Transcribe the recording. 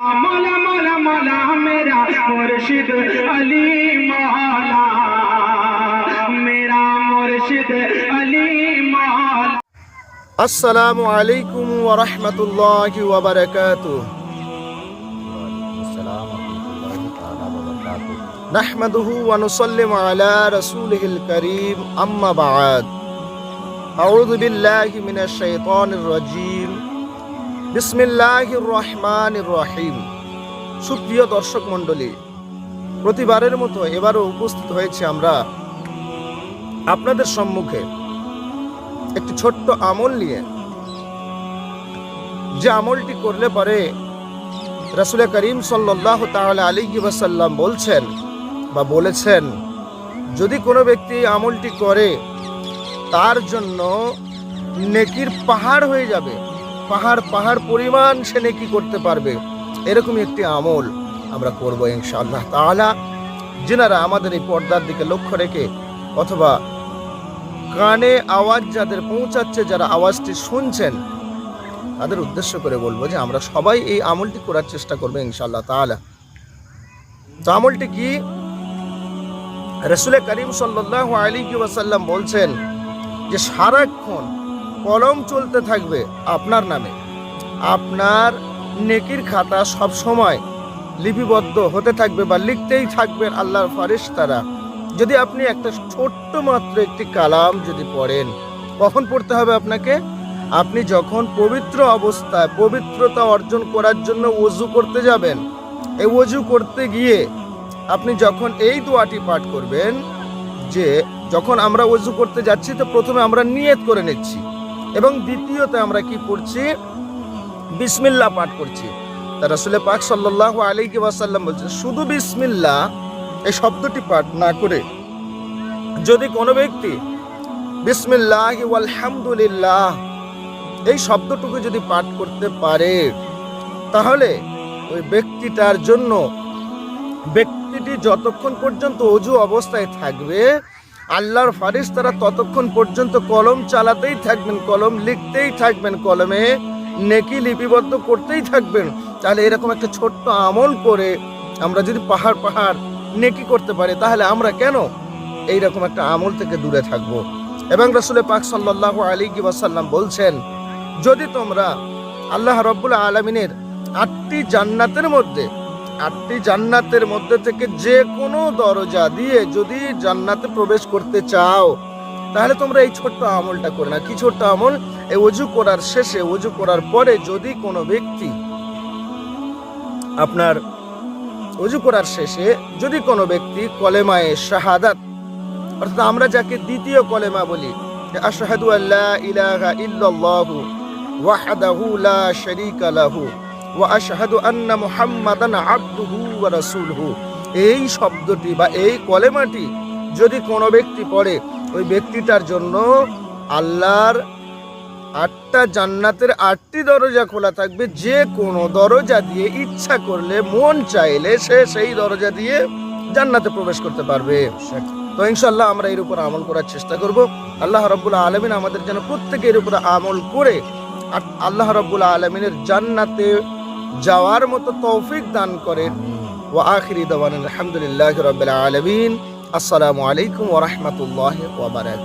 مولا مولا مولا میرا مرشد علی مولا میرا مرشد علی مولا السلام علیکم ورحمۃ اللہ وبرکاتہ۔ نحمده ونسلم على رسوله الكريم أما بعد۔ أعوذ بالله من الشيطان الرجيم বিসমিল্লাহির রহমানির রহিম। সুপ্রিয় দর্শক মণ্ডলী, প্রতিবারের মতো এবারও উপস্থিত হয়েছে আমরা আপনাদের সম্মুখে। একটি ছোট্ট আমল নিয়ে। যে আমলটি করলে পরে রাসুল করিম সাল্লাহ তাহলে আলী ওয়াসাল্লাম বলছেন বা বলেছেন, যদি কোনো ব্যক্তি আমলটি করে, তার জন্য নেকির পাহাড় হয়ে যাবে। পাহাড় পাহাড় পরিমাণ সে নেকি করতে পারবে। এরকমই একটি আমল আমরা করব ইনশাআল্লাহ তাআলা। যেনারা আমাদের এই পর্দার দিকে লক্ষ্য রেখে অথবা কানে আওয়াজ যাদের পৌঁছাচ্ছে, যারা আওয়াজটি শুনছেন, তাদের উদ্দেশ্য করে বলব যে আমরা সবাই এই আমলটি করার চেষ্টা করব ইনশাল্লাহ তাআলা। তো আমলটি কি? রসুলের করিম সাল্লাহ আলী ওয়াসাল্লাম বলছেন যে সারাক্ষণ কলম চলতে থাকবে আপনার নামে। আপনার নেকির খাতা সব সময় লিপিবদ্ধ হতে থাকবে বা লিখতেই থাকবেন আল্লাহর ফারিস্তারা। যদি আপনি একটা ছোট্ট মাত্র একটি কালাম যদি পড়েন, কখন পড়তে হবে আপনাকে? আপনি যখন পবিত্র অবস্থায় পবিত্রতা অর্জন করার জন্য ওযু করতে যাবেন, এই ওযু করতে গিয়ে আপনি যখন এই দোয়াটি পাঠ করবেন যে, যখন আমরা ওযু করতে যাচ্ছি তো প্রথমে আমরা নিয়ত করে নিচ্ছি। এবং দ্বিতীয়তে আমরা কি করছি বিসমিল্লা পাঠ করছি। তা রাসূলের পাক সাল্লাল্লাহু আলাইহি ওয়াসাল্লাম বলছেন শুধু বিসমিল্লা এই শব্দটি পাঠ না করে যদি কোনো ব্যক্তি বিসমিল্লাহ আলহামদুলিল্লাহ এই শব্দটুকু যদি পাঠ করতে পারে, তাহলে ওই ব্যক্তিটার জন্য ব্যক্তিটি যতক্ষণ পর্যন্ত অজু অবস্থায় থাকবে আল্লাহর ফারিস তারা ততক্ষণ পর্যন্ত কলম চালাতেই থাকবেন, কলম লিখতেই থাকবেন, কলমে নেকি লিপিবদ্ধ করতেই থাকবেন। তাহলে এরকম একটা ছোট্ট আমল করে আমরা যদি পাহাড় পাহাড় নেকি করতে পারি, তাহলে আমরা কেন এই রকম একটা আমল থেকে দূরে থাকব? এবং রসুল পাক সাল্লাহ আলী ওয়াসাল্লাম বলছেন, যদি তোমরা আল্লাহ রব্বুল আলমিনের আটটি জান্নাতের মধ্যে আটটি জান্নাতের মধ্যে থেকে যে কোনো দরজা দিয়ে যদি জান্নাতে প্রবেশ করতে চাও, তাহলে তোমরা এই ছোট্ট আমলটা করে না কি ছোট্ট আমল? এই অজু করার শেষে অজু করার পরে যদি কোনো ব্যক্তি আপনার অজু করার শেষে যদি কোনো ব্যক্তি কলেমায়ে শাহাদাত, অর্থাৎ আমরা যাকে দ্বিতীয় কলেমা বলি, আশহাদু আল্লা ইলাহা ইল্লাল্লাহু ওয়াহদাহু লা শারীকা লাহু। আশহাদু আন্না মুহাম্মাদান আবদুহু ওয়া রাসূলুহু। এই শব্দটি বা এই কলেমাটি যদি কোনো ব্যক্তি পড়ে, ওই ব্যক্তিটার জন্য আল্লাহর আটটা জান্নাতের আটটি দরজা খোলা থাকবে। যে কোনো দরজা দিয়ে ইচ্ছা করলে, মন চাইলে সে সেই দরজা দিয়ে জান্নাতে প্রবেশ করতে পারবে। তো ইনশাল্লাহ আমরা এর উপর আমল করার চেষ্টা করব। আল্লাহ রব্বুল আলমিন আমাদের যেন প্রত্যেকে এর উপর আমল করে আল্লাহ রব্বুল আলমিনের জান্নাতে যাওয়ার মতো তৌফিক দান করেন। ও আখিরি দাওয়ান আলহামদুলিল্লাহ রবিল আলমিন। আসসালামু আলাইকুম ওরহমতুল্লাহ ওবরাক